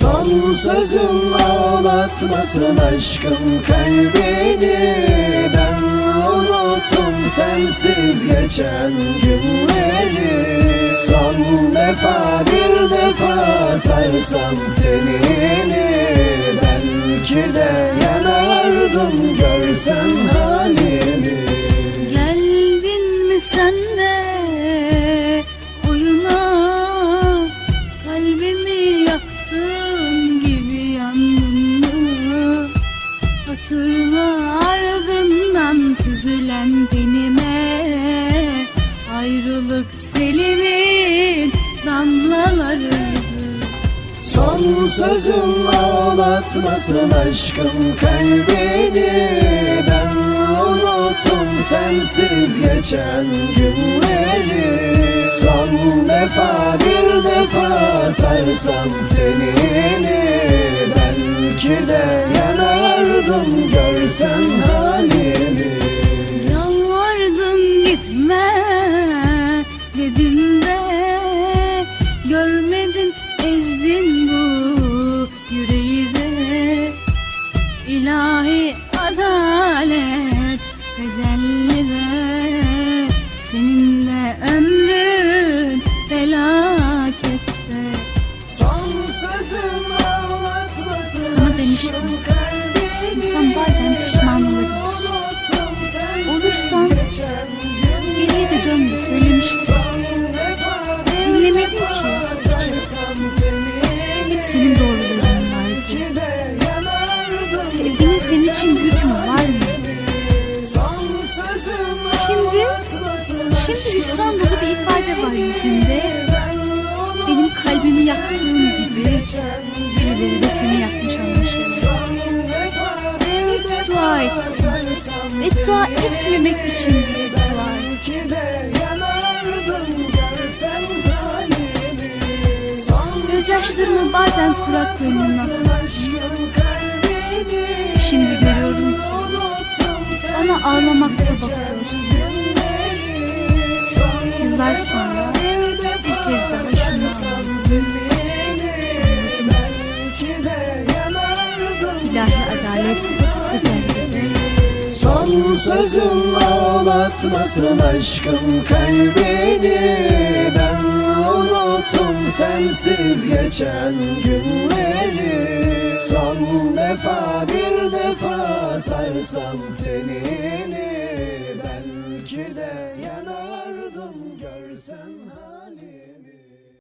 Son sözüm ağlatmasın aşkım kalbini. Ben unuttum sensiz geçen günleri. Son defa bir defa sarsam tenini. Belki de yanardım görsen ardından süzülen tenime Ayrılık selimin damlalarıydı Son sözüm ağlatmasın aşkım kalbini. Ben unuttum sensiz geçen günleri. Son defa bir defa sarsam tenini. Belki de yanardım görsen dedim de Görmedin ezdin bu yüreği de İlahi adalet tecellide Senin de ömrün felakette Son sözüm ağlatmasın Sana demiştim. İnsan bazen pişman olabilir. Senin doğruların vardı. Sevginin senin için hükmü var mı? Şimdi, şimdi hüsran dolu bir ifade var yüzünde. Benim kalbimi yaktığın gibi Birileri de seni yakmış anlaşılan Hep dua ettim Beddua etmemek için diye dua ettim Gözyaşlarımı bazen kuraklığımın Şimdi görüyorum ki bana ağlamakta bakıyorsun. Yıllar sonra bir kez daha şunu anladım. İlahi adalet Son sözüm ağlatmasın aşkım kalbini sensiz geçen günleri Son defa bir defa sarsam tenini Belki de